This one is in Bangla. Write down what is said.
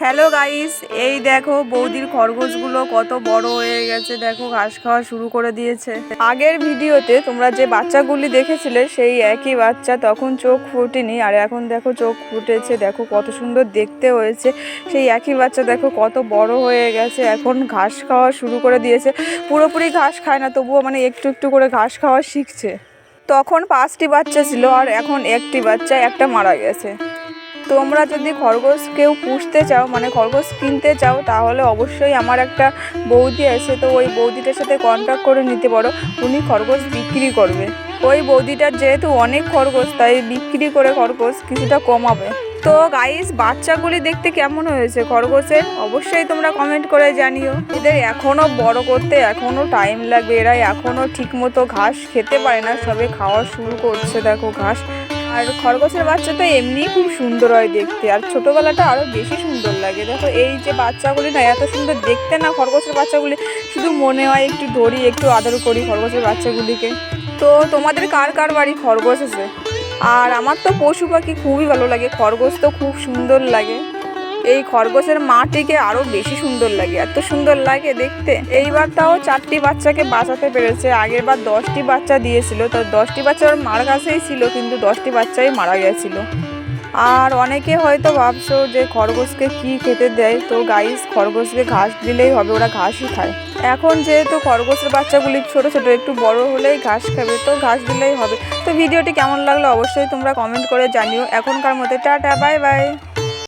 হ্যালো গাইস এই দেখো বৌদির খরগোশগুলো কত বড় হয়ে গেছে। দেখো, ঘাস খাওয়া শুরু করে দিয়েছে। আগের ভিডিওতে তোমরা যে বাচ্চাগুলি দেখেছিলে, সেই একই বাচ্চা তখন চোখ ফুটেনি। আর এখন দেখো চোখ ফুটেছে। দেখো কত সুন্দর দেখতে হয়েছে। সেই একই বাচ্চা দেখো কত বড় হয়ে গেছে। এখন ঘাস খাওয়া শুরু করে দিয়েছে। পুরোপুরি ঘাস খায় না, তবুও মানে একটু একটু করে ঘাস খাওয়া শিখছে। তখন পাঁচটি বাচ্চা ছিল আর এখন একটি বাচ্চা, একটা মারা গেছে। তোমরা যদি খরগোশ কেউ পুষতে চাও মানে খরগোশ কিনতে চাও, তাহলে অবশ্যই আমার একটা বৌদি আছে, তো ওই বৌদিটার সাথে কন্ট্যাক্ট করে নিতে পারো। উনি খরগোশ বিক্রি করবে। ওই বৌদিটার যেহেতু অনেক খরগোশ, তাই বিক্রি করে খরগোশ কিছুটা কমাবে। তো গাইস বাচ্চাগুলি দেখতে কেমন হয়েছে খরগোশের? অবশ্যই তোমরা কমেন্ট করে জানিও। এদের এখনও বড় করতে এখনও টাইম লাগবে। এরা এখনও ঠিকমতো ঘাস খেতে পারে না। সবে খাওয়া শুরু করছে, দেখো ঘাস আর খরগোশের বাচ্চা তো এমনিই খুব সুন্দর হয় দেখতে, আর ছোটোবেলাটা আরও বেশি সুন্দর লাগে। দেখো এই যে বাচ্চাগুলি না, এত সুন্দর দেখতে না খরগোশের বাচ্চাগুলি, শুধু মনে হয় একটু ধরি একটু আদর করি খরগোশের বাচ্চাগুলিকে। তো তোমাদের কার কার বাড়ি খরগোশ আছে? আর আমার তো পশু পাখি খুবই ভালো লাগে, খরগোশ তো খুব সুন্দর লাগে। এই খরগোশের মাটিকে আরও বেশি সুন্দর লাগে, এত সুন্দর লাগে দেখতে। এইবার তাও চারটি বাচ্চাকে বাঁচাতে পেরেছে। আগের বার দশটি বাচ্চা দিয়েছিল, তো দশটি বাচ্চা ওর মার কাছেই ছিল, কিন্তু দশটি বাচ্চাই মারা গেছিল। আর অনেকে হয়তো ভাবছ যে খরগোশকে কি খেতে দেয়? তো গাইস খরগোশকে ঘাস দিলেই হবে, ওরা ঘাসই খায়। এখন যেহেতু খরগোশের বাচ্চাগুলি ছোট ছোট, একটু বড় হলেই ঘাস খাবে, তো ঘাস দিলেই হবে। তো ভিডিওটি কেমন লাগল অবশ্যই তোমরা কমেন্ট করে জানিও। এখনকার মতো টাটা বাই বাই